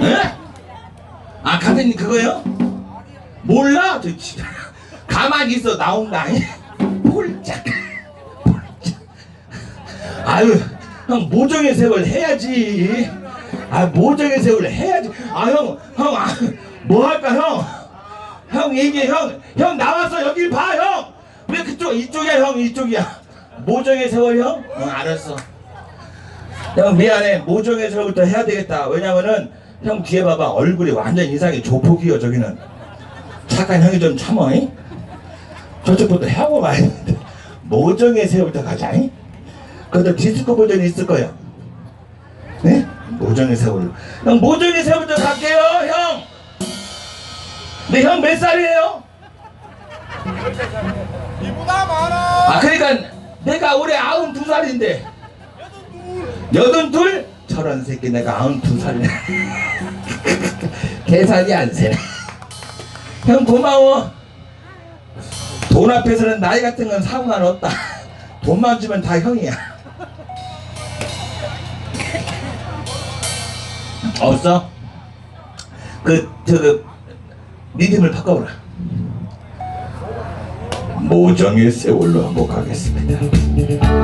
에? 아 가든이 그거요? 몰라? 저 진짜 가만히 있어. 나온다 폴짝. 아유 형 모정의 세월 해야지. 아 모정의 세월 해야지. 아 형형뭐 할까 형? 형 얘기해 형. 형 나와서 여길 봐 형 왜 그쪽 이쪽이야 형? 이쪽이야. 모정의 세월 형? 응 알았어. 형 미안해. 모정의 세월부터 해야 되겠다. 왜냐면은 형 뒤에 봐봐 얼굴이 완전 인상이 조폭이요 저기는 잠깐 형이 좀 참어 잉? 저쪽부터 하고 말야 돼 모정의 세월부터 가자 잉? 그것도 디스코 버전이 있을 거야 네? 모정의 세월 형 모정의 세월부터 갈게요 형 네, 형 몇 살이에요? 이보다 많아. 아, 그러니까 내가 올해 아흔 두 살인데 여든 둘? 저런 새끼 내가 아흔 두 살이네. 계산이 안 세네. 형 고마워. 돈 앞에서는 나이 같은 건 상관없다. 돈만 주면 다 형이야. 없어? 그, 저, 그, 리듬을 바꿔보라. 모정의 세월로 한번 가겠습니다.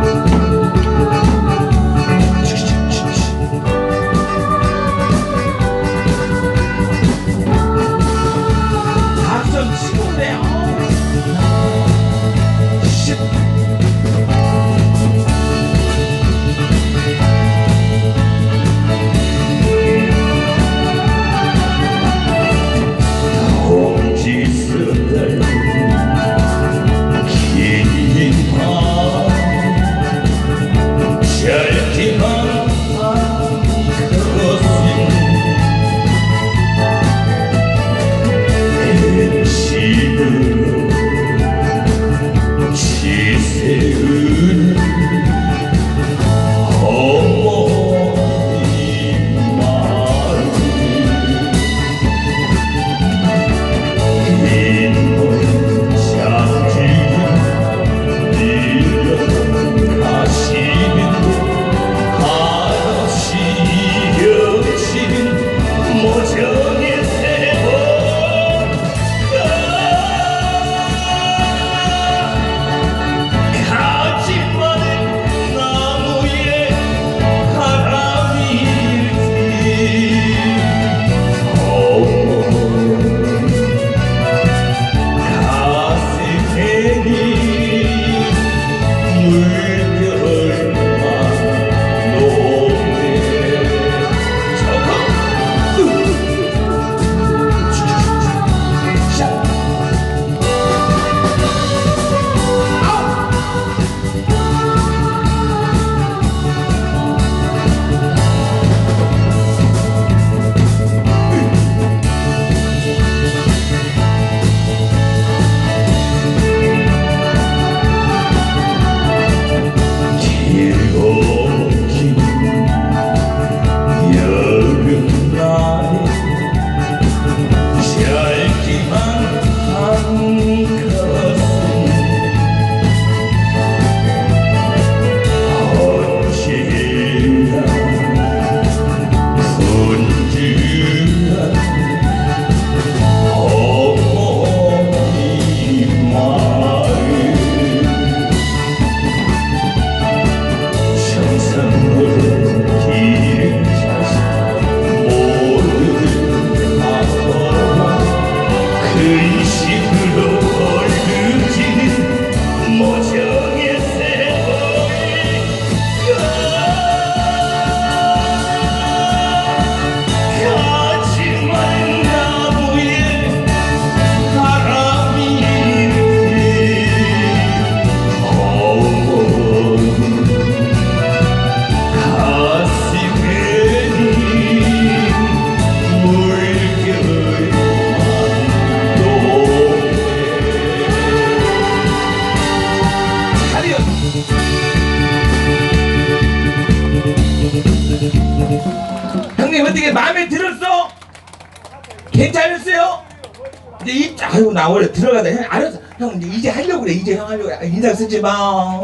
형 알았어 형 이제, 하려고 그래 이제 형 하려고 그래 아, 인상 쓰지 마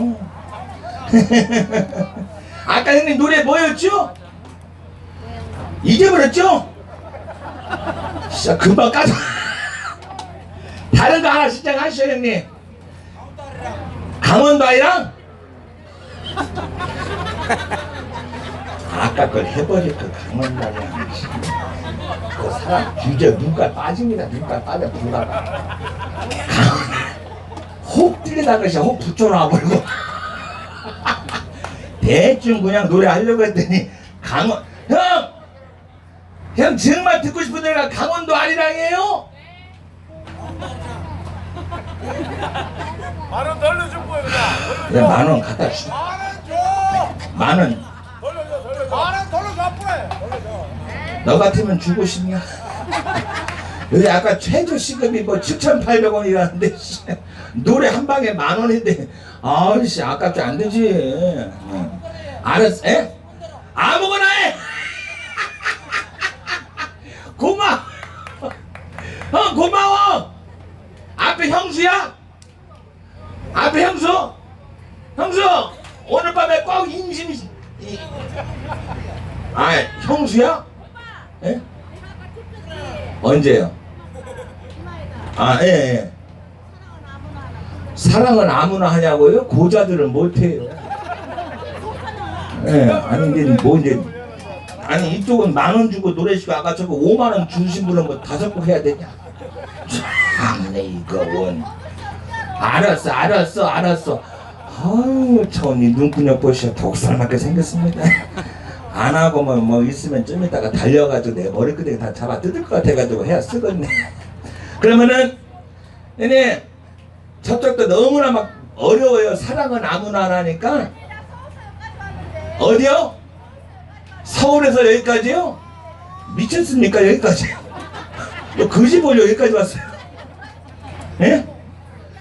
아까 형님 노래 뭐였죠? 잊어버렸죠? 진짜 금방 까져. 다른 거 하나 신청하시죠 형님. 강원도 아이랑? 아까 걸 해버릴 그 강원도 아이랑. 그 사람 주제 눈깔 빠집니다. 눈깔 빠져 불가가. 혹 뚫리다가 그냥 혹 붙여놔 버리고. 대충 그냥 노래하려고 했더니 강원 형! 형 정말 듣고 싶은 노래가 강원도 아리랑이에요? 만원 돌려줄 거야 그냥 야만원 갖다 주. 만원 줘 만 원. 돌려줘 돌려줘 만원 돌려줘 앞으로 돌려줘 너 같으면 주고 싶냐? 여기 아까 최저 시급이 뭐 7,800원이라는데 노래 한 방에 만 원인데 아씨 아깝지 안 되지. 응. 알았어. 에? 아무거나 해. 고마워. 어 고마워. 앞에 형수야? 앞에 형수? 형수 오늘 밤에 꼭 인심 이- 아 형수야? 예? 언제요? 아, 예, 예. 사랑은 아무나 하냐고요? 고자들은 못해요. 예, 아니, 이제 뭐, 이제, 아니, 이쪽은 만 원 주고 노래 시고 아까 저거 5만 원 주신 분은 뭐 다섯 곡 해야 되냐? 참네, 이거 원. 알았어, 알았어, 알았어. 아유, 저 언니 눈구녕 보시오. 독살맞게 생겼습니다. 안 하고 뭐, 뭐 있으면 좀 이따가 달려가지고 내 머리끄댕이 다 잡아 뜯을 것 같아가지고 해야 쓰겠네. 그러면은, 얘네, 저쪽도 너무나 막 어려워요. 사랑은 아무나 안 하니까. 어디요? 서울에서 여기까지요? 미쳤습니까? 여기까지요? 너 거지 보려 여기까지 왔어요. 예?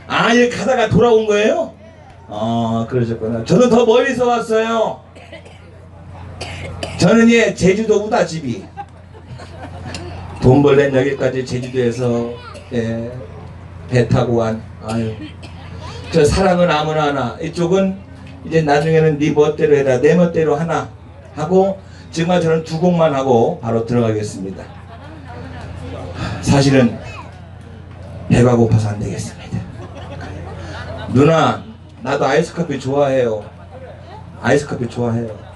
아, 여기 가다가 돌아온 거예요? 아, 그러셨구나. 저는 더 멀리서 왔어요. 저는 예, 제주도 우다집이. 돈 벌낸 여기까지 제주도에서 예, 배 타고 간. 아유. 저 사랑은 아무나 하나. 이쪽은 이제 나중에는 네 멋대로 해라. 내 멋대로 하나 하고 정말 저는 두 곡만 하고 바로 들어가겠습니다. 사실은 배가 고파서 안 되겠습니다. 누나, 나도 아이스 커피 좋아해요. 아이스 커피 좋아해요.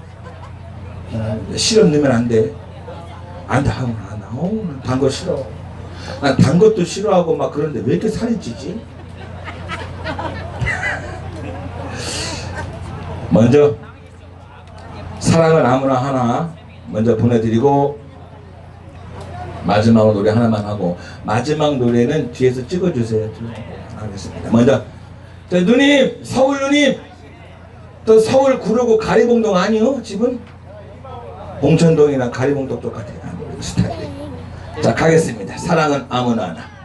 어, 시럽 넣으면 안 돼. 안 돼. 아우, 나, 나, 어우, 난단거 싫어. 난 단 것도 싫어하고 막 그런데 왜 이렇게 살이 찌지? 먼저 사랑은 아무나 하나 먼저 보내드리고 마지막으로 노래 하나만 하고 마지막 노래는 뒤에서 찍어주세요. 알겠습니다. 먼저 저 누님 서울 누님 또 서울 구로구 가리봉동 아니요 집은 봉천동이나 가리봉동 똑같아요. 스타일이. 자 가겠습니다. 사랑은 아무나 하나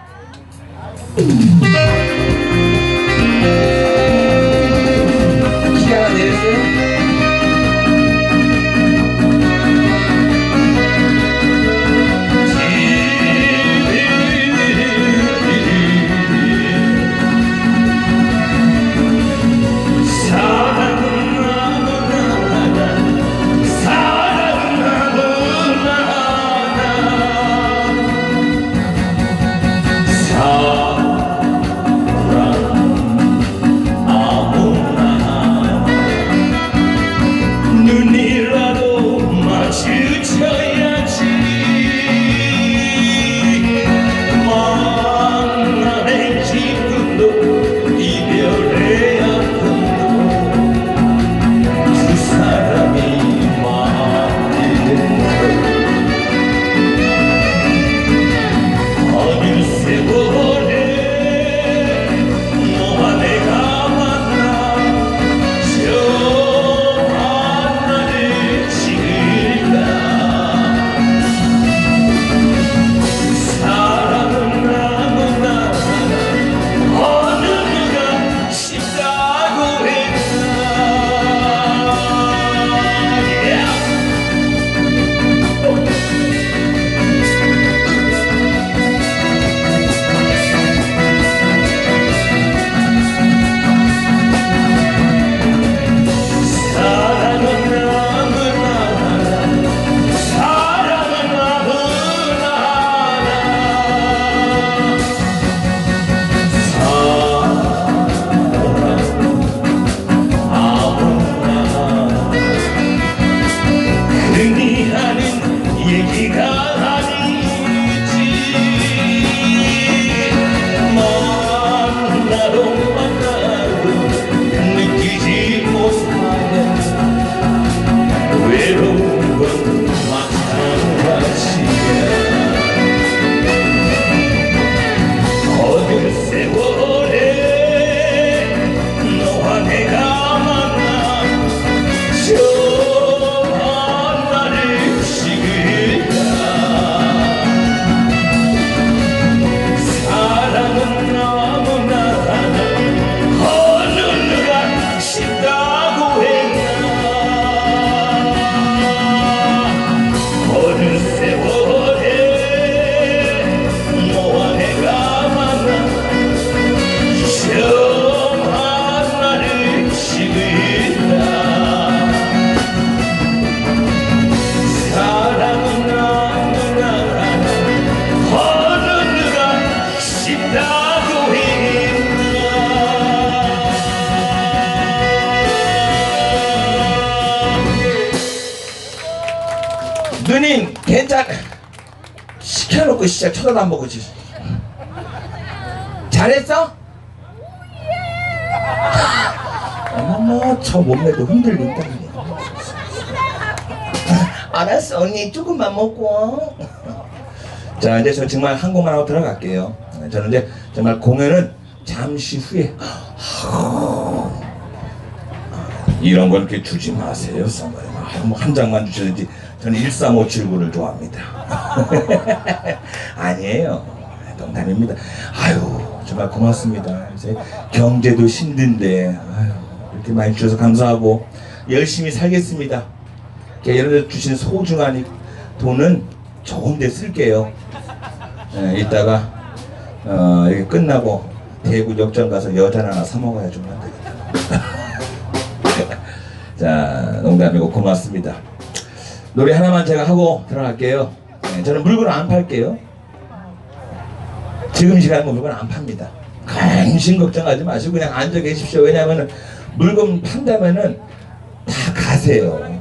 안 보고 지. 잘했어? 어머머 저 몸매도 흔들린다 알았어 언니 조금만 먹고. 자 이제 저 정말 한 곡만 하고 들어갈게요. 저는 이제 정말 공연은 잠시 후에. 이런 걸 이렇게 주지 마세요 한 장만 주셔야지 저는 13579를 좋아합니다 아니에요. 농담입니다. 아유 정말 고맙습니다. 이제 경제도 힘든데 아유 이렇게 많이 주셔서 감사하고 열심히 살겠습니다. 여러분들 주신 소중한 이 돈은 좋은 데 쓸게요. 예, 이따가 어, 이렇게 끝나고 대구 역전 가서 여자 하나 사 먹어야 좀안 되겠다. 자 농담이고 고맙습니다. 노래 하나만 제가 하고 들어갈게요 예, 저는 물건 안 팔게요. 지금 시간 물건 안 팝니다. 관심 걱정하지 마시고 그냥 앉아 계십시오. 왜냐하면 물건 판다면은 다 가세요.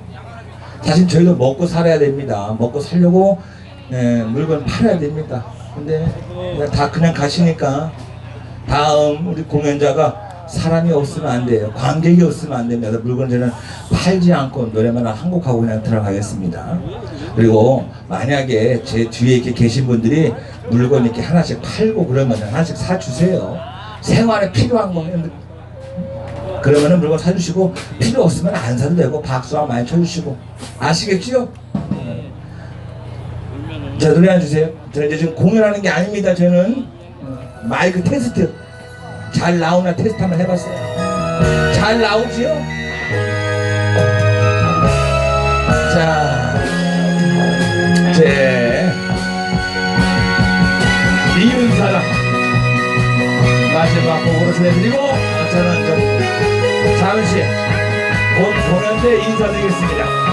사실 저희도 먹고 살아야 됩니다. 먹고 살려고 예, 물건 팔아야 됩니다. 근데 그냥 다 그냥 가시니까 다음 우리 공연자가 사람이 없으면 안 돼요. 관객이 없으면 안 됩니다. 물건 저는 팔지 않고 노래만 한 곡 하고 그냥 들어가겠습니다 그리고 만약에 제 뒤에 이렇게 계신 분들이 물건 이렇게 하나씩 팔고 그러면 하나씩 사주세요 생활에 필요한 거 그러면은 물건 사주시고 필요 없으면 안 사도 되고 박수 한 많이 쳐주시고 아시겠지요? 자 노래 한 주세요. 저 이제 지금 공연하는 게 아닙니다. 저는 어, 마이크 테스트 잘 나오나 테스트 한번 해봤어요. 잘 나오지요? 제 이은 사랑 마지막 곡으로 전해드리고 어, 저는 좀 잠시 본 공연 때 인사드리겠습니다.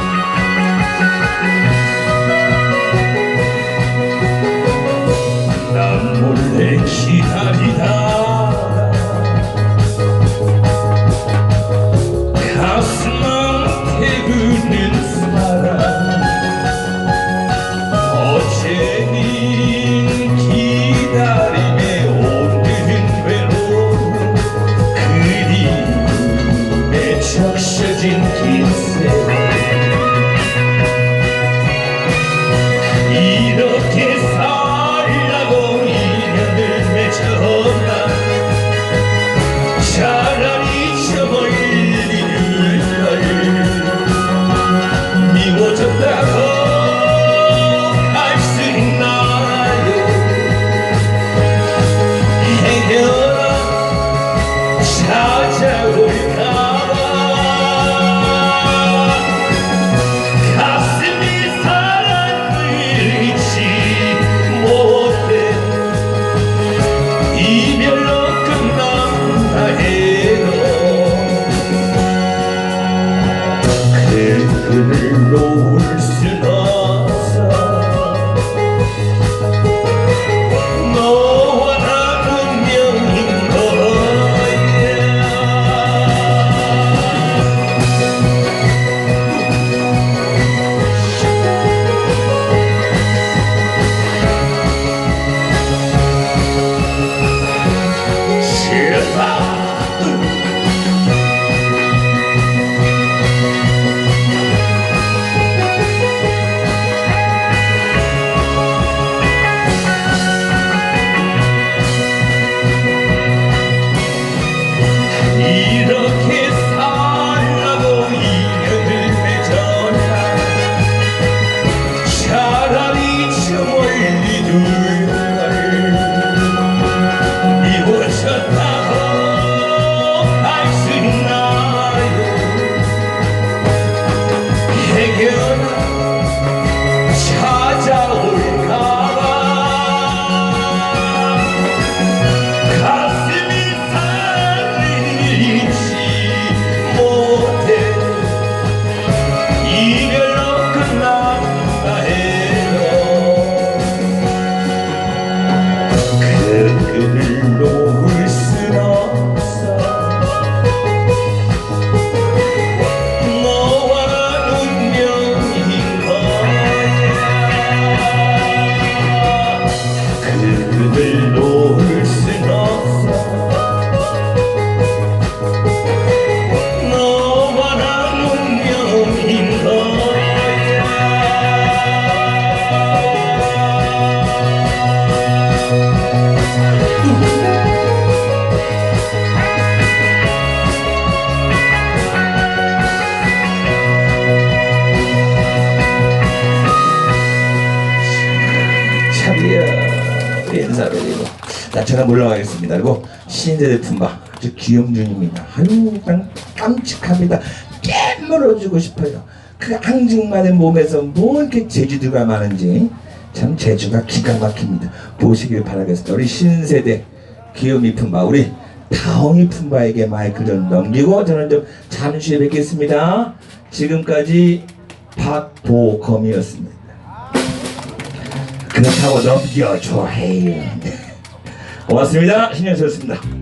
자 제가 물러가겠습니다. 그리고 신세대 품바 귀염준입니다. 아유 그냥 깜찍합니다. 깨물어주고 싶어요. 그 앙증맞은 몸에서 뭐 이렇게 재주가 많은지 참 재주가 기가 막힙니다. 보시길 바라겠습니다. 우리 신세대 귀염이 품바 우리 다홍이 품바에게 마이크를 좀 넘기고 저는 좀 잠시 후에 뵙겠습니다. 지금까지 박보검이었습니다. 그렇다고 넘겨줘 해요 고맙습니다. 신영수였습니다